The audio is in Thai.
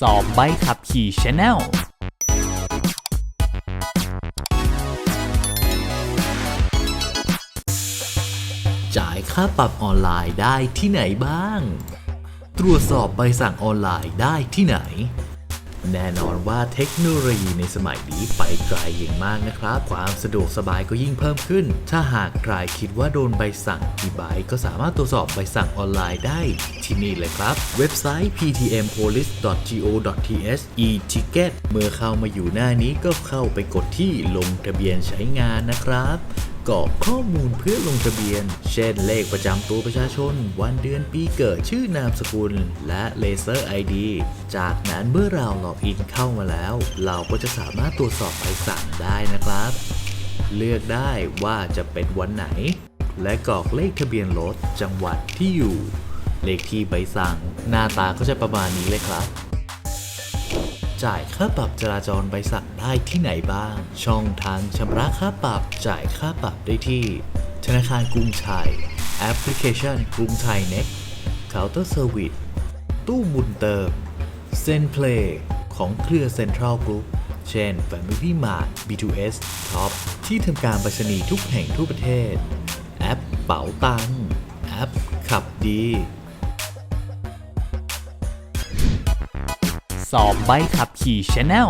สอบใบขับขี่ Channel จ่ายค่าปรับออนไลน์ได้ที่ไหนบ้าง ตรวจสอบใบสั่งออนไลน์ได้ที่ไหน แน่นอนว่าเทคโนโลยีในสมัยนี้ไปไกลอย่างมากนะครับ ความสะดวกสบายก็ยิ่งเพิ่มขึ้น ถ้าหากใครคิดว่าโดนใบสั่งกี่ใบก็สามารถตรวจสอบใบสั่งออนไลน์ได้ที่นี่เลยครับ เว็บไซต์ ptmpolice.go.th e-ticket เมื่อเข้ามาอยู่หน้านี้ก็เข้าไปกดที่ลงทะเบียนใช้งานนะครับ กรอกข้อมูลเพื่อลงทะเบียน เช่นเลขประจำตัวประชาชน วันเดือนปีเกิดชื่อนามสกุล และเลเซอร์ ID จากนั้นเมื่อเราล็อกอินเข้ามาแล้ว เราก็จะสามารถตรวจสอบใบสั่งได้นะครับ เลือกได้ว่าจะเป็นวันไหน และกรอกเลขทะเบียนรถจังหวัดที่อยู่ เลขที่ใบสั่ง หน้าตาก็จะประมาณนี้เลยครับ จ่ายค่าปรับจราจรใบสั่งได้ที่ไหนบ้าง ช่องทางชำระค่าปรับจ่ายค่าปรับได้ที่ ธนาคารกรุงไทย แอปพลิเคชันกรุงไทย Next เคาน์เตอร์เซอร์วิสตู้บุญเติมเซนเพลย์ของเครือเซ็นทรัลกรุ๊ปเช่น Family Mart B2S Top ที่ทำการไปรษณีย์ทุกแห่งทั่วประเทศ แอปเป๋าตัง แอปขับดี สอบใบขับขี่ Channel